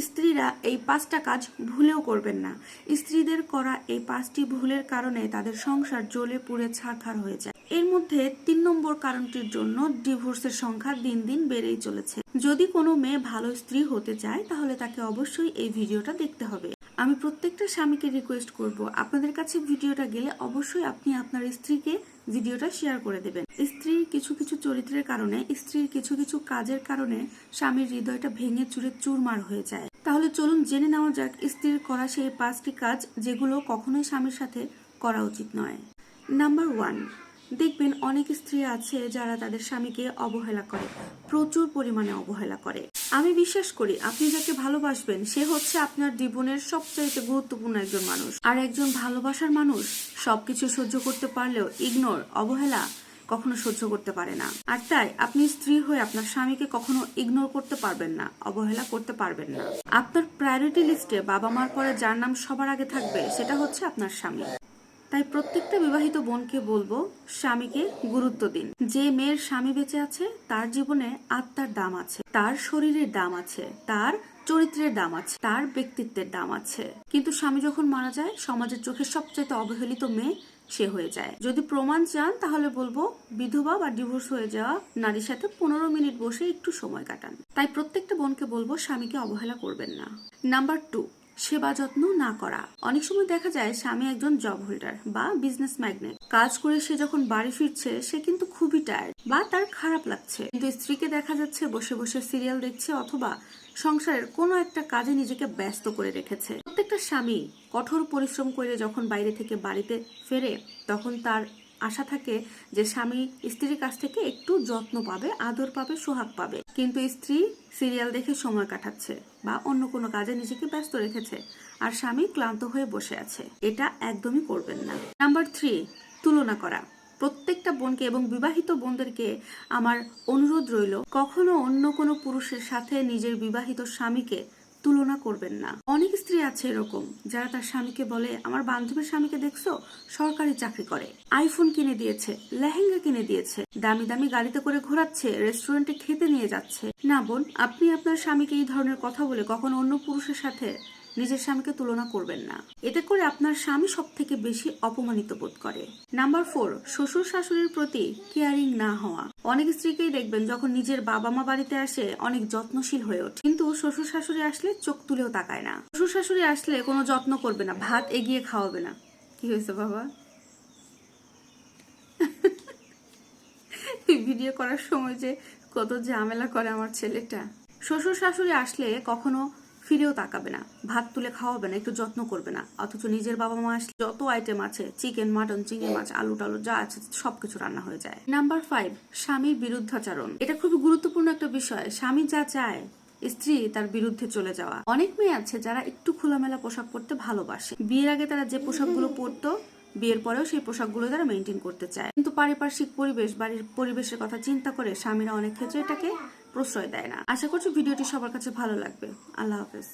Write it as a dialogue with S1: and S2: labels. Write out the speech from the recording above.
S1: স্ত্রীরা এই পাঁচটা কাজ ভুলেও করবেন না। স্ত্রীদের করা এই পাঁচটি ভুলের কারণে তাদের সংসার জ্বলে পুড়ে ছাড়খার হয়ে যায়। এর মধ্যে তিন নম্বর কারণটির জন্য ডিভোর্সের সংখ্যা দিন দিন বেড়েই চলেছে। যদি কোনো মেয়ে ভালো স্ত্রী হতে চায়, তাহলে তাকে অবশ্যই এই ভিডিওটা দেখতে হবে। আমি প্রত্যেকটা স্বামীকে রিকোয়েস্ট করব। আপনাদের কাছে ভিডিওটা গেলে অবশ্যই আপনি আপনার স্ত্রীকে ভিডিওটা শেয়ার করে দেবেন। স্ত্রীর কিছু কিছু চরিত্রের কারণে, স্ত্রীর কিছু কিছু কাজের কারণে স্বামীর হৃদয়টা ভেঙে চুরে চুরমার হয়ে যায়। তাহলে চলুন জেনে নেওয়া যাক স্ত্রীর করা সেই পাঁচটি কাজ যেগুলো কখনোই স্বামীর সাথে করা উচিত নয়। নাম্বার ওয়ান দেখবেন অনেক স্ত্রী আছে যারা তাদের স্বামীকে অবহেলা করে, প্রচুর পরিমাণে অবহেলা করে। আমি বিশ্বাস করি, আপনি যাকে ভালোবাসবেন, সে হচ্ছে আপনার জীবনের সবচাইতে গুরুত্বপূর্ণ একজন মানুষ। আর একজন ভালোবাসার মানুষ সবকিছু সহ্য করতে পারলেও ইগনোর অবহেলা কখনো সহ্য করতে পারে না। আর তাই আপনি স্ত্রী হয়ে আপনার স্বামীকে কখনো ইগনোর করতে পারবেন না, অবহেলা করতে পারবেন না। আপনার প্রায়োরিটি লিস্টে বাবা মার পরে যার নাম সবার আগে থাকবে, সেটা হচ্ছে আপনার স্বামী। তাই প্রত্যেকটা বিবাহিত বোনকে বলব স্বামীকে গুরুত্ব দিন। যে মেয়ের স্বামী বেঁচে আছে, তার জীবনে আত্মার দাম আছে, তার শরীরের দাম আছে, তার চরিত্রের দাম আছে, তার ব্যক্তিত্বের দাম আছে। কিন্তু স্বামী যখন মারা যায়, সমাজের চোখে সবচেয়ে অবহেলিত মেয়ে সে হয়ে যায়। যদি প্রমাণ চান, তাহলে বলব বিধবা বা ডিভোর্স হয়ে যাওয়া নারীর সাথে পনেরো মিনিট বসে একটু সময় কাটান। তাই প্রত্যেকটা বোনকে বলব স্বামীকে অবহেলা করবেন না। নাম্বার টু সেবা যত্ন না করা। অনেক সময় দেখা যায় স্বামী একজন জব হোল্ডার বা বিজনেস ম্যাগনেট কাজ করে সে যখন বাড়ি ফিরছে, সে কিন্তু খুবই টায়ার্ড বা তার খারাপ লাগছে। কিন্তু স্ত্রীকে দেখা যাচ্ছে বসে বসে সিরিয়াল দেখছে অথবা সংসারের কোনো একটা কাজে নিজেকে ব্যস্ত করে রেখেছে। প্রত্যেকটা স্বামী কঠোর পরিশ্রম করে যখন বাইরে থেকে বাড়িতে ফেরে, তখন তার আশা থাকে যে স্বামী স্ত্রীর কাছ থেকে একটু যত্ন পাবে, আদর পাবে, সোহাগ পাবে। কিন্তু স্ত্রী সিরিয়াল দেখে সময় কাটাচ্ছে বা অন্য কোনো কাজে নিজেকে ব্যস্ত রেখেছে আর স্বামী ক্লান্ত হয়ে বসে আছে। এটা একদমই করবেন না। নাম্বার থ্রি, তুলনা করা। প্রত্যেকটা বোনকে এবং বিবাহিত বোনদেরকে আমার অনুরোধ রইল, কখনো অন্য কোনো পুরুষের সাথে নিজের বিবাহিত স্বামীকে তুলনা করবেন না। অনেক স্ত্রী আছে এরকম, যারা তার স্বামীকে বলে, আমার বান্ধবীর স্বামীকে দেখছ? সরকারি চাকরি করে। আইফোন কিনে দিয়েছে, লেহেঙ্গা কিনে দিয়েছে, দামি দামি গাড়িতে করে ঘোরাচ্ছে, রেস্টুরেন্টে খেতে নিয়ে যাচ্ছে। না বোন, আপনি আপনার স্বামীকে এই ধরনের কথা বলে কখন অন্য পুরুষের সাথে নিজের স্বামীকে তুলনা করবেন না। এতে করে আপনার স্বামী সব থেকে বেশি অপমানিত বোধ করে। নাম্বার ফোর, শ্বশুর শাশুড়ির প্রতি কেয়ারিং না হওয়া। অনেক স্ত্রীকেই দেখবেন যখন নিজের বাবা মা বাড়িতে আসে, অনেক যত্নশীল হয়ে ওঠে। কিন্তু শ্বশুর শাশুড়ি আসলে চোখ তুলেও তাকায় না। শ্বশুর শাশুড়ি আসলে কোনো যত্ন করবে না, ভাত এগিয়ে খাওয়াবে না। কি হয়েছে বাবা? ভিডিও করার সময় যে কত ঝামেলা করে আমার ছেলেটা। শ্বশুর শাশুড়ি আসলে কখনো ফিরেও তাকাবে না, ভাত তুলে খাওয়াবে না, একটু যত্ন করবে না। অথচ নিজের বাবা মা আসলে যত আইটেম আছে চিকেন মাটন চিংড়ি মাছ, আলু টালু যা আছে সবকিছু রান্না হয়ে যায়। নাম্বার ফাইভ স্বামীর বিরুদ্ধাচারণ। এটা খুবই গুরুত্বপূর্ণ একটা বিষয়। স্বামী যা চায়, স্ত্রী তার বিরুদ্ধে চলে যাওয়া। অনেক মেয়ে আছে যারা একটু খোলামেলা পোশাক পরতে ভালোবাসে। বিয়ের আগে তারা যে পোশাকগুলো পরতো, বিয়ের পরেও সেই পোশাকগুলো তারা মেনটেন করতে চায়। কিন্তু পারিপার্শ্বিক পরিবেশ, বাড়ির পরিবেশের কথা চিন্তা করে স্বামীরা অনেক ক্ষেত্রে এটাকে প্রশ্রয় দেয় না। আশা করছি ভিডিওটি সবার কাছে ভালো লাগবে। আল্লাহ হাফেজ।